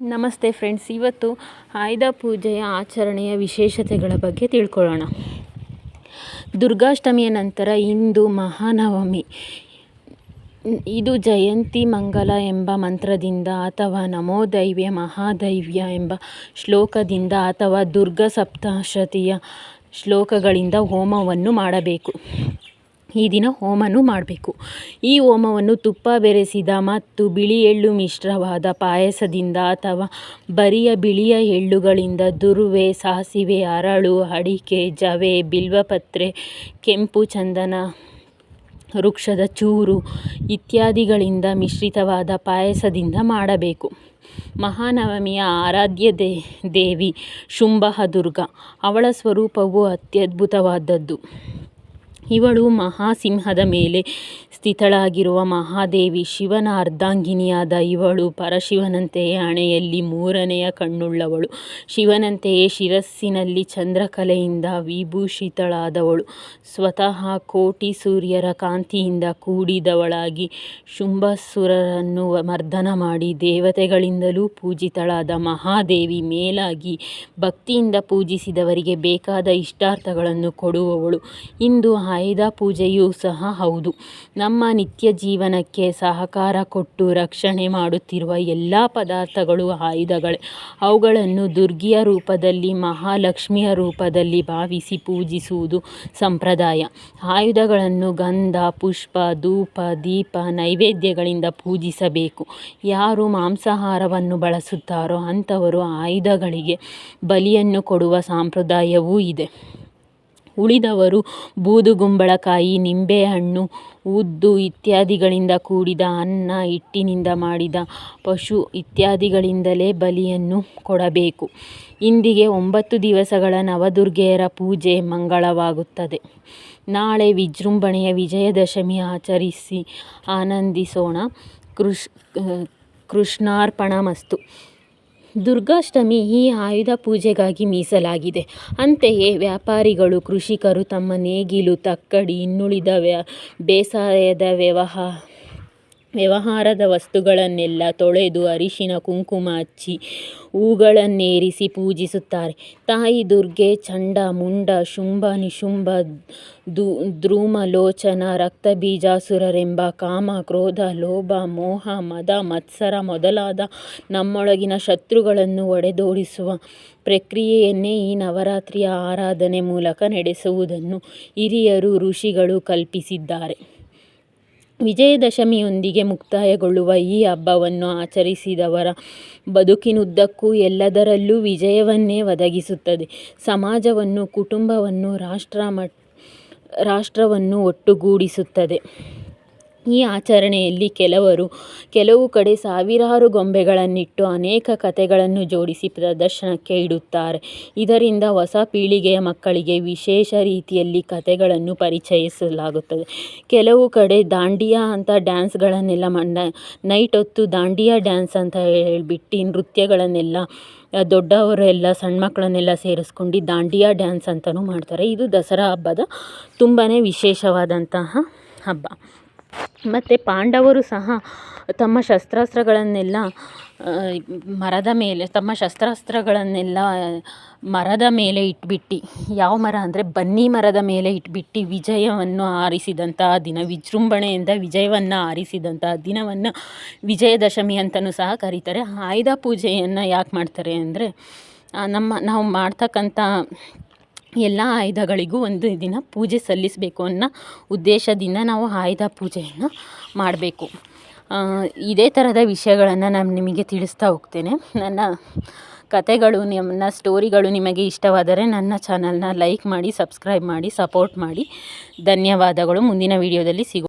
ನಮಸ್ತೆ ಫ್ರೆಂಡ್ಸ್, ಇವತ್ತು ಆಯುಧ ಪೂಜೆಯ ಆಚರಣೆಯ ವಿಶೇಷತೆಗಳ ಬಗ್ಗೆ ತಿಳ್ಕೊಳ್ಳೋಣ. ದುರ್ಗಾಷ್ಟಮಿಯ ನಂತರ ಇಂದು ಮಹಾನವಮಿ. ಇದು ಜಯಂತಿ ಮಂಗಲ ಎಂಬ ಮಂತ್ರದಿಂದ ಅಥವಾ ನಮೋದೈವ್ಯ ಮಹಾದೈವ್ಯ ಎಂಬ ಶ್ಲೋಕದಿಂದ ಅಥವಾ ದುರ್ಗಾ ಸಪ್ತಶತಿಯ ಶ್ಲೋಕಗಳಿಂದ ಹೋಮವನ್ನು ಮಾಡಬೇಕು. ಈ ದಿನ ಹೋಮನು ಮಾಡಬೇಕು. ಈ ಹೋಮವನ್ನು ತುಪ್ಪ ಬೆರೆಸಿದ ಮತ್ತು ಬಿಳಿ ಎಳ್ಳು ಮಿಶ್ರವಾದ ಪಾಯಸದಿಂದ ಅಥವಾ ಬರಿಯ ಬಿಳಿಯ ಎಳ್ಳುಗಳಿಂದ ದುರುವೆ, ಸಾಸಿವೆ, ಅರಳು, ಅಡಿಕೆ, ಜವೆ, ಬಿಲ್ವಪತ್ರೆ, ಕೆಂಪು ಚಂದನ, ವೃಕ್ಷದ ಚೂರು ಇತ್ಯಾದಿಗಳಿಂದ ಮಿಶ್ರಿತವಾದ ಪಾಯಸದಿಂದ ಮಾಡಬೇಕು. ಮಹಾನವಮಿಯ ಆರಾಧ್ಯ ದೇ, ದೇವಿ ಶುಂಭಹ ದುರ್ಗ ಅವಳ ಸ್ವರೂಪವು ಅತ್ಯದ್ಭುತವಾದದ್ದು. ಇವಳು ಮಹಾಸಿಂಹದ ಮೇಲೆ ಸ್ಥಿತಳಾಗಿರುವ ಮಹಾದೇವಿ ಶಿವನ ಅರ್ಧಾಂಗಿನಿಯಾದ ಇವಳು ಪರಶಿವನಂತೆಯೇ ಹಣೆಯಲ್ಲಿ ಮೂರನೆಯ ಕಣ್ಣುಳ್ಳವಳು. ಶಿವನಂತೆಯೇ ಶಿರಸ್ಸಿನಲ್ಲಿ ಚಂದ್ರಕಲೆಯಿಂದ ವಿಭೂಷಿತಳಾದವಳು. ಸ್ವತಃ ಕೋಟಿ ಸೂರ್ಯರ ಕಾಂತಿಯಿಂದ ಕೂಡಿದವಳಾಗಿ ಶುಂಭಸುರರನ್ನು ಮರ್ದನ ಮಾಡಿ ದೇವತೆಗಳಿಂದಲೂ ಪೂಜಿತಳಾದ ಮಹಾದೇವಿ ಮೇಲಾಗಿ ಭಕ್ತಿಯಿಂದ ಪೂಜಿಸಿದವರಿಗೆ ಬೇಕಾದ ಇಷ್ಟಾರ್ಥಗಳನ್ನು ಕೊಡುವವಳು. ಇಂದು ಆಯುಧ ಪೂಜೆಯೂ ಸಹ ಹೌದು. ನಮ್ಮ ನಿತ್ಯ ಜೀವನಕ್ಕೆ ಸಹಕಾರ ಕೊಟ್ಟು ರಕ್ಷಣೆ ಮಾಡುತ್ತಿರುವ ಎಲ್ಲ ಪದಾರ್ಥಗಳು ಆಯುಧಗಳೇ. ಅವುಗಳನ್ನು ದುರ್ಗಿಯ ರೂಪದಲ್ಲಿ, ಮಹಾಲಕ್ಷ್ಮಿಯ ರೂಪದಲ್ಲಿ ಭಾವಿಸಿ ಪೂಜಿಸುವುದು ಸಂಪ್ರದಾಯ. ಆಯುಧಗಳನ್ನು ಗಂಧ, ಪುಷ್ಪ, ಧೂಪ, ದೀಪ, ನೈವೇದ್ಯಗಳಿಂದ ಪೂಜಿಸಬೇಕು. ಯಾರು ಮಾಂಸಾಹಾರವನ್ನು ಬಳಸುತ್ತಾರೋ ಅಂಥವರು ಆಯುಧಗಳಿಗೆ ಬಲಿಯನ್ನು ಕೊಡುವ ಸಂಪ್ರದಾಯವೂ ಇದೆ. ಉಳಿದವರು ಬೂದುಗುಂಬಳಕಾಯಿ ನಿಂಬೆಹಣ್ಣು ಉದ್ದು ಇತ್ಯಾದಿಗಳಿಂದ ಕೂಡಿದ ಅನ್ನ ಹಿಟ್ಟಿನಿಂದ ಮಾಡಿದ ಪಶು ಇತ್ಯಾದಿಗಳಿಂದಲೇ ಬಲಿಯನ್ನು ಕೊಡಬೇಕು. ಇಂದಿಗೆ ಒಂಬತ್ತು ದಿವಸಗಳ ನವದುರ್ಗೆಯರ ಪೂಜೆ ಮಂಗಳವಾಗುತ್ತದೆ. ನಾಳೆ ವಿಜೃಂಭಣೆಯ ವಿಜಯದಶಮಿ ಆಚರಿಸಿ ಆನಂದಿಸೋಣ. ಕೃಷ್, ಕೃಷ್ಣಾರ್ಪಣಮಸ್ತು. ದುರ್ಗಾಷ್ಟಮಿ ಈ ಆಯುಧ ಪೂಜೆಗಾಗಿ ಮೀಸಲಾಗಿದೆ. ಅಂತೆಯೇ ವ್ಯಾಪಾರಿಗಳು, ಕೃಷಿಕರು ತಮ್ಮ ನೇಗಿಲು, ತಕ್ಕಡಿ, ಇನ್ನುಳಿದ ವ್ಯ, ಬೇಸಾಯದ ವ್ಯವಹಾರ ವ್ಯವಹಾರದ ವಸ್ತುಗಳನ್ನೆಲ್ಲ ತೊಳೆದು ಅರಿಶಿನ, ಕುಂಕುಮ ಹಚ್ಚಿ ಹೂಗಳನ್ನೇರಿಸಿ ಪೂಜಿಸುತ್ತಾರೆ. ತಾಯಿ ದುರ್ಗೆ, ಚಂಡ, ಮುಂಡ, ಶುಂಭ, ನಿಶುಂಭ ದ್ರುಮಲೋಚನ ರಕ್ತಬೀಜಾಸುರರೆಂಬ ಕಾಮ, ಕ್ರೋಧ, ಲೋಭ, ಮೋಹ, ಮದ, ಮತ್ಸರ ಮೊದಲಾದ ನಮ್ಮೊಳಗಿನ ಶತ್ರುಗಳನ್ನು ಒಡೆದೋಡಿಸುವ ಪ್ರಕ್ರಿಯೆಯನ್ನೇ ಈ ನವರಾತ್ರಿಯ ಆರಾಧನೆ ಮೂಲಕ ನಡೆಸುವುದನ್ನು ಹಿರಿಯರು, ಋಷಿಗಳು ಕಲ್ಪಿಸಿದ್ದಾರೆ. ವಿಜಯದಶಮಿಯೊಂದಿಗೆ ಮುಕ್ತಾಯಗೊಳ್ಳುವ ಈ ಹಬ್ಬವನ್ನು ಆಚರಿಸಿದವರ ಬದುಕಿನುದ್ದಕ್ಕೂ ಎಲ್ಲದರಲ್ಲೂ ವಿಜಯವನ್ನೇ ಒದಗಿಸುತ್ತದೆ. ಸಮಾಜವನ್ನು, ಕುಟುಂಬವನ್ನು ರಾಷ್ಟ್ರ ಮಟ್ ರಾಷ್ಟ್ರವನ್ನು ಒಟ್ಟುಗೂಡಿಸುತ್ತದೆ. ಈ ಆಚರಣೆಯಲ್ಲಿ ಕೆಲವರು, ಕೆಲವು ಕಡೆ ಸಾವಿರಾರು ಗೊಂಬೆಗಳನ್ನಿಟ್ಟು ಅನೇಕ ಕಥೆಗಳನ್ನು ಜೋಡಿಸಿ ಪ್ರದರ್ಶನಕ್ಕೆ ಇಡುತ್ತಾರೆ. ಇದರಿಂದ ಹೊಸ ಪೀಳಿಗೆಯ ಮಕ್ಕಳಿಗೆ ವಿಶೇಷ ರೀತಿಯಲ್ಲಿ ಕಥೆಗಳನ್ನು ಪರಿಚಯಿಸಲಾಗುತ್ತದೆ. ಕೆಲವು ಕಡೆ ದಾಂಡಿಯಾ ಅಂತ ಡ್ಯಾನ್ಸ್ಗಳನ್ನೆಲ್ಲ ಮಂಡ ನೈಟ್ ಹೊತ್ತು ದಾಂಡಿಯಾ ಡ್ಯಾನ್ಸ್ ಅಂತ ಹೇಳ್ಬಿಟ್ಟು ನೃತ್ಯಗಳನ್ನೆಲ್ಲ, ದೊಡ್ಡವರೆಲ್ಲ ಸಣ್ಣ ಮಕ್ಕಳನ್ನೆಲ್ಲ ಸೇರಿಸ್ಕೊಂಡು ದಾಂಡಿಯಾ ಡ್ಯಾನ್ಸ್ ಅಂತಲೂ ಮಾಡ್ತಾರೆ. ಇದು ದಸರಾ ಹಬ್ಬದ ತುಂಬಾ ವಿಶೇಷವಾದಂತಹ ಹಬ್ಬ. ಮತ್ತು ಪಾಂಡವರು ಸಹ ತಮ್ಮ ಶಸ್ತ್ರಾಸ್ತ್ರಗಳನ್ನೆಲ್ಲ ಮರದ ಮೇಲೆ, ತಮ್ಮ ಶಸ್ತ್ರಾಸ್ತ್ರಗಳನ್ನೆಲ್ಲ ಮರದ ಮೇಲೆ ಇಟ್ಬಿಟ್ಟು. ಯಾವ ಮರ ಅಂದರೆ ಬನ್ನಿ ಮರದ ಮೇಲೆ ಇಟ್ಬಿಟ್ಟು ವಿಜಯವನ್ನು ಆರಿಸಿದಂತಹ ದಿನ, ವಿಜೃಂಭಣೆಯಿಂದ ವಿಜಯವನ್ನು ಆರಿಸಿದಂತಹ ದಿನವನ್ನು ವಿಜಯದಶಮಿ ಅಂತಲೂ ಸಹ ಕರೀತಾರೆ. ಆಯುಧ ಪೂಜೆಯನ್ನು ಯಾಕೆ ಮಾಡ್ತಾರೆ ಅಂದರೆ ನಮ್ಮ ನಾವು ಮಾಡ್ತಕ್ಕಂಥ ಎಲ್ಲ ಆಯುಧಗಳಿಗೂ ಒಂದು ದಿನ ಪೂಜೆ ಸಲ್ಲಿಸಬೇಕು ಅನ್ನೋ ಉದ್ದೇಶದಿಂದ ನಾವು ಆಯುಧ ಪೂಜೆಯನ್ನು ಮಾಡಬೇಕು. ಇದೇ ಥರದ ವಿಷಯಗಳನ್ನು ನಾನು ನಿಮಗೆ ತಿಳಿಸ್ತಾ ಹೋಗ್ತೇನೆ. ನನ್ನ ಕತೆಗಳು ನನ್ನ ಸ್ಟೋರಿಗಳು ನಿಮಗೆ ಇಷ್ಟವಾದರೆ ನನ್ನ ಚಾನಲ್ನ ಲೈಕ್ ಮಾಡಿ, ಸಬ್ಸ್ಕ್ರೈಬ್ ಮಾಡಿ, ಸಪೋರ್ಟ್ ಮಾಡಿ. ಧನ್ಯವಾದಗಳು. ಮುಂದಿನ ವೀಡಿಯೋದಲ್ಲಿ ಸಿಗೋ